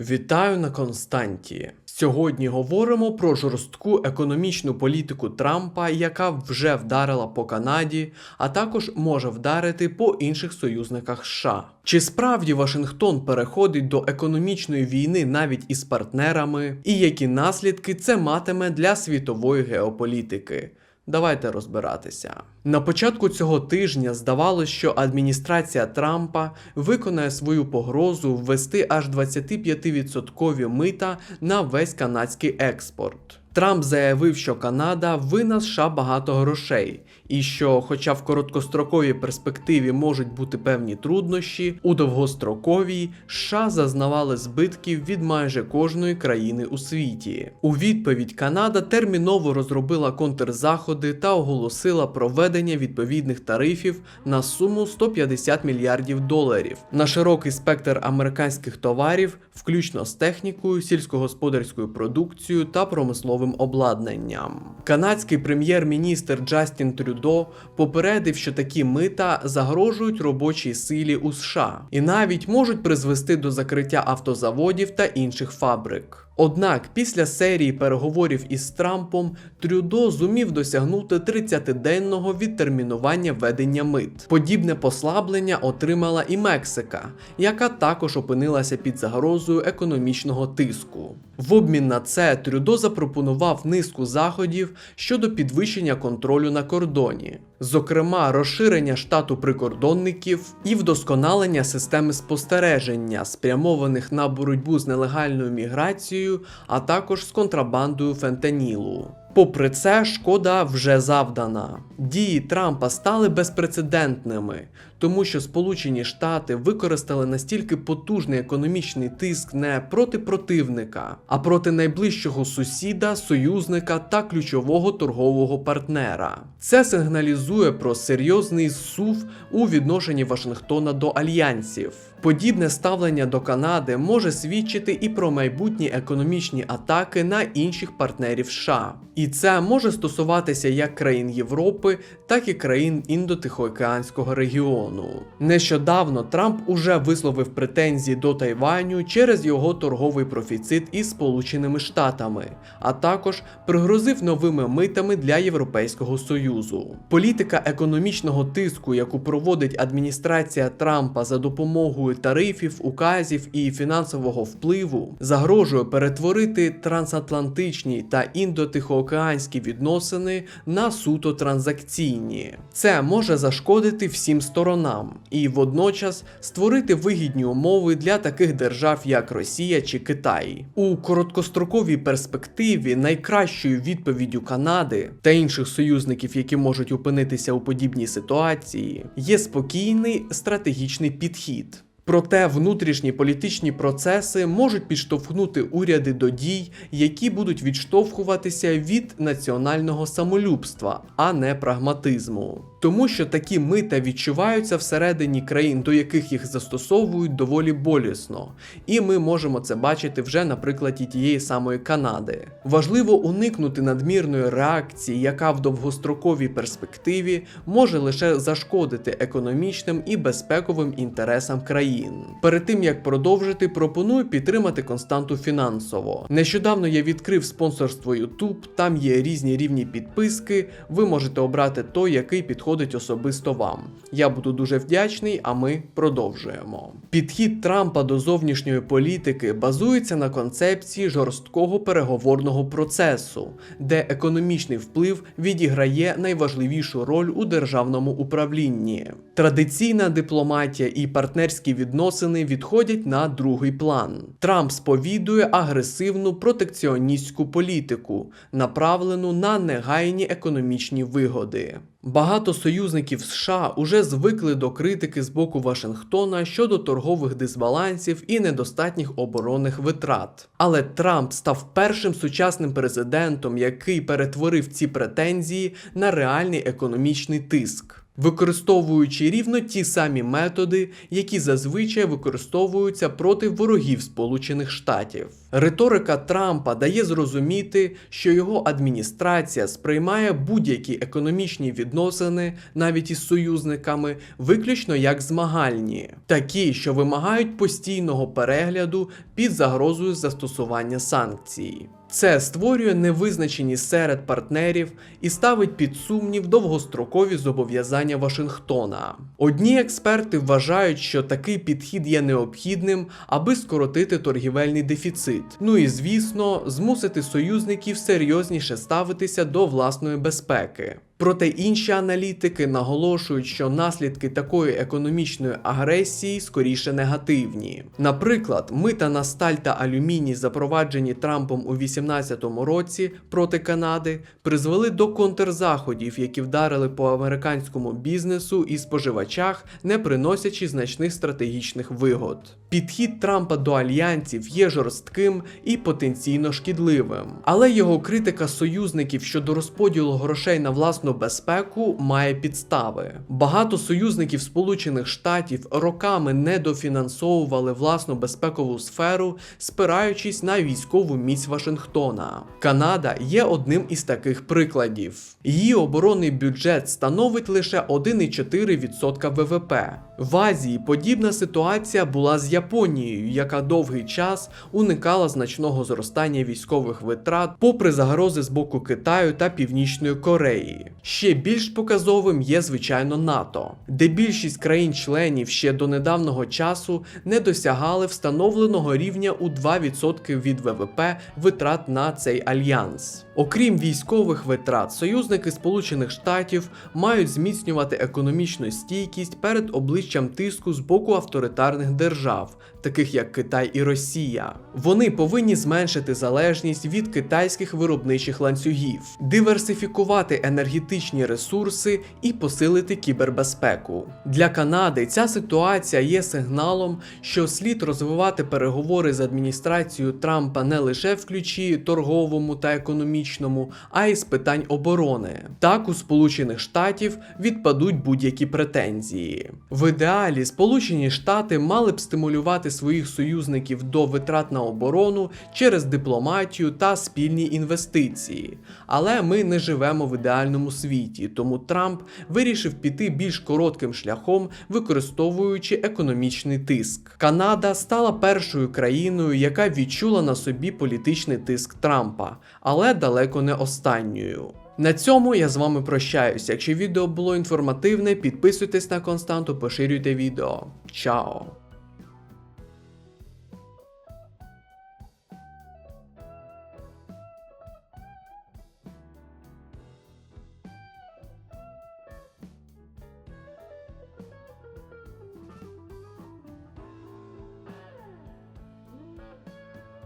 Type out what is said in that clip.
Вітаю на Константі. Сьогодні говоримо про жорстку економічну політику Трампа, яка вже вдарила по Канаді, а також може вдарити по інших союзниках США. Чи справді Вашингтон переходить до економічної війни навіть із партнерами, і які наслідки це матиме для світової геополітики? Давайте розбиратися. На початку цього тижня здавалося, що адміністрація Трампа виконає свою погрозу ввести аж 25% мита на весь канадський експорт. Трамп заявив, що Канада винна США багато грошей, і що, хоча в короткостроковій перспективі можуть бути певні труднощі, у довгостроковій США зазнавали збитків від майже кожної країни у світі. У відповідь Канада терміново розробила контрзаходи та оголосила про введення відповідних тарифів на суму 150 мільярдів доларів на широкий спектр американських товарів, включно з технікою, сільськогосподарською продукцією та промисловим обладнанням. Канадський прем'єр-міністр Джастін Трюдо попередив, що такі мита загрожують робочій силі у США і навіть можуть призвести до закриття автозаводів та інших фабрик. Однак після серії переговорів із Трампом Трюдо зумів досягнути 30-денного відтермінування введення мит. Подібне послаблення отримала і Мексика, яка також опинилася під загрозою економічного тиску. В обмін на це Трюдо запропонував низку заходів щодо підвищення контролю на кордоні, зокрема розширення штату прикордонників і вдосконалення системи спостереження, спрямованих на боротьбу з нелегальною міграцією, а також з контрабандою фентанілу. Попри це, шкода вже завдана. Дії Трампа стали безпрецедентними, тому що Сполучені Штати використали настільки потужний економічний тиск не проти противника, а проти найближчого сусіда, союзника та ключового торгового партнера. Це сигналізує про серйозний зсув у відношенні Вашингтона до альянсів. Подібне ставлення до Канади може свідчити і про майбутні економічні атаки на інших партнерів США. І це може стосуватися як країн Європи, так і країн Індотихоокеанського регіону. Нещодавно Трамп уже висловив претензії до Тайваню через його торговий профіцит із Сполученими Штатами, а також пригрозив новими митами для Європейського Союзу. Політика економічного тиску, яку проводить адміністрація Трампа за допомогою тарифів, указів і фінансового впливу, загрожує перетворити трансатлантичні та індотихоокеанські відносини на суто транзакційні. Це може зашкодити всім сторонам і водночас створити вигідні умови для таких держав, як Росія чи Китай. У короткостроковій перспективі найкращою відповіддю Канади та інших союзників, які можуть опинитися у подібній ситуації, є спокійний стратегічний підхід. Проте внутрішні політичні процеси можуть підштовхнути уряди до дій, які будуть відштовхуватися від національного самолюбства, а не прагматизму. Тому що такі мита відчуваються всередині країн, до яких їх застосовують доволі болісно, і ми можемо це бачити вже на прикладі тієї самої Канади. Важливо уникнути надмірної реакції, яка в довгостроковій перспективі може лише зашкодити економічним і безпековим інтересам країн. Перед тим як продовжити, пропоную підтримати константу фінансово. Нещодавно я відкрив спонсорство YouTube, там є різні рівні підписки. Ви можете обрати той, який підходить особисто вам. Я буду дуже вдячний, а ми продовжуємо. Підхід Трампа до зовнішньої політики базується на концепції жорсткого переговорного процесу, де економічний вплив відіграє найважливішу роль у державному управлінні. Традиційна дипломатія і партнерські відносини відходять на другий план. Трамп сповідує агресивну протекціоністську політику, направлену на негайні економічні вигоди. Багато союзників США уже звикли до критики з боку Вашингтона щодо торгових дисбалансів і недостатніх оборонних витрат. Але Трамп став першим сучасним президентом, який перетворив ці претензії на реальний економічний тиск. Використовуючи рівно ті самі методи, які зазвичай використовуються проти ворогів Сполучених Штатів. Риторика Трампа дає зрозуміти, що його адміністрація сприймає будь-які економічні відносини, навіть із союзниками, виключно як змагальні, такі, що вимагають постійного перегляду під загрозою застосування санкцій. Це створює невизначеність серед партнерів і ставить під сумнів довгострокові зобов'язання Вашингтона. Одні експерти вважають, що такий підхід є необхідним, аби скоротити торгівельний дефіцит. Ну і звісно, змусити союзників серйозніше ставитися до власної безпеки. Проте інші аналітики наголошують, що наслідки такої економічної агресії скоріше негативні. Наприклад, мита на сталь та алюміній, запроваджені Трампом у 2018 році проти Канади, призвели до контрзаходів, які вдарили по американському бізнесу і споживачах, не приносячи значних стратегічних вигод. Підхід Трампа до альянсів є жорстким і потенційно шкідливим, але його критика союзників щодо розподілу грошей на власну безпеку має підстави. Багато союзників Сполучених Штатів роками недофінансовували власну безпекову сферу, спираючись на військову міць Вашингтона. Канада є одним із таких прикладів. Її оборонний бюджет становить лише 1,4% ВВП. В Азії подібна ситуація була з яка довгий час уникала значного зростання військових витрат, попри загрози з боку Китаю та Північної Кореї. Ще більш показовим є, звичайно, НАТО, де більшість країн-членів ще до недавнього часу не досягали встановленого рівня у 2% від ВВП витрат на цей альянс. Окрім військових витрат, союзники Сполучених Штатів мають зміцнювати економічну стійкість перед обличчям тиску з боку авторитарних держав, off таких як Китай і Росія. Вони повинні зменшити залежність від китайських виробничих ланцюгів, диверсифікувати енергетичні ресурси і посилити кібербезпеку. Для Канади ця ситуація є сигналом, що слід розвивати переговори з адміністрацією Трампа не лише в ключі торговому та економічному, а й з питань оборони. Так у Сполучених Штатів відпадуть будь-які претензії. В ідеалі Сполучені Штати мали б стимулювати своїх союзників до витрат на оборону через дипломатію та спільні інвестиції. Але ми не живемо в ідеальному світі, тому Трамп вирішив піти більш коротким шляхом, використовуючи економічний тиск. Канада стала першою країною, яка відчула на собі політичний тиск Трампа, але далеко не останньою. На цьому я з вами прощаюся. Якщо відео було інформативне, підписуйтесь на константу, поширюйте відео. Чао!